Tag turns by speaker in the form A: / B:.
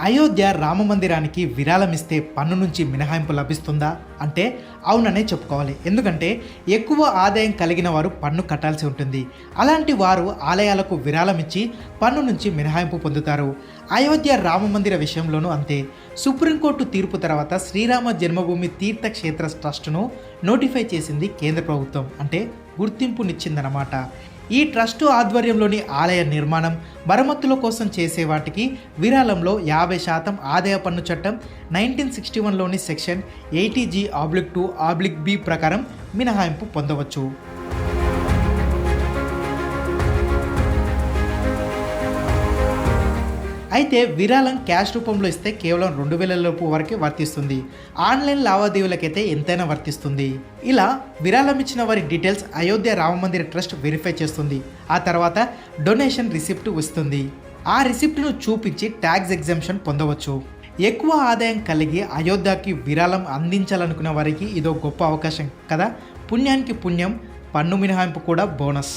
A: అయోధ్య రామ మందిరానికి విరాళం ఇస్తే పన్ను నుంచి మినహాయింపు లభిస్తుందా? అంటే అవుననే చెప్పుకోవాలి. ఎందుకంటే ఎక్కువ ఆదాయం కలిగిన వారు పన్ను కట్టాల్సి ఉంటుంది. అలాంటి వారు ఆలయాలకు విరాళం ఇచ్చి పన్ను నుంచి మినహాయింపు పొందుతారు. అయోధ్య రామ మందిర విషయంలోనూ అంతే. సుప్రీంకోర్టు తీర్పు తర్వాత శ్రీరామ జన్మభూమి తీర్థక్షేత్ర ట్రస్టును నోటిఫై చేసింది కేంద్ర ప్రభుత్వం. అంటే గుర్తింపునిచ్చిందన్నమాట ఈ ట్రస్టు ఆధ్వర్యంలోని ఆలయ నిర్మాణం మరమ్మతుల కోసం చేసే వాటికి విరాళంలో యాభై శాతం ఆదాయ పన్ను చట్టం nineteen sixty వన్లోని section eighty G oblique two oblique B ప్రకారం మినహాయింపు పొందవచ్చు. అయితే విరాళం క్యాష్ రూపంలో ఇస్తే కేవలం రెండు వేల లోపు వరకే వర్తిస్తుంది. ఆన్లైన్ లావాదేవీలకైతే ఎంతైనా వర్తిస్తుంది. ఇలా విరాళం ఇచ్చిన వారి డీటెయిల్స్ అయోధ్య రామమందిర ట్రస్ట్ వెరిఫై చేస్తుంది. ఆ తర్వాత డొనేషన్ రిసిప్ట్ వస్తుంది. ఆ రిసిప్ట్ను చూపించి ట్యాక్స్ ఎగ్జామ్షన్ పొందవచ్చు. ఎక్కువ ఆదాయం కలిగి అయోధ్యకి విరాళం అందించాలనుకున్న వారికి ఇదో గొప్ప అవకాశం కదా. పుణ్యానికి పుణ్యం పన్ను మినహాయింపు కూడా బోనస్.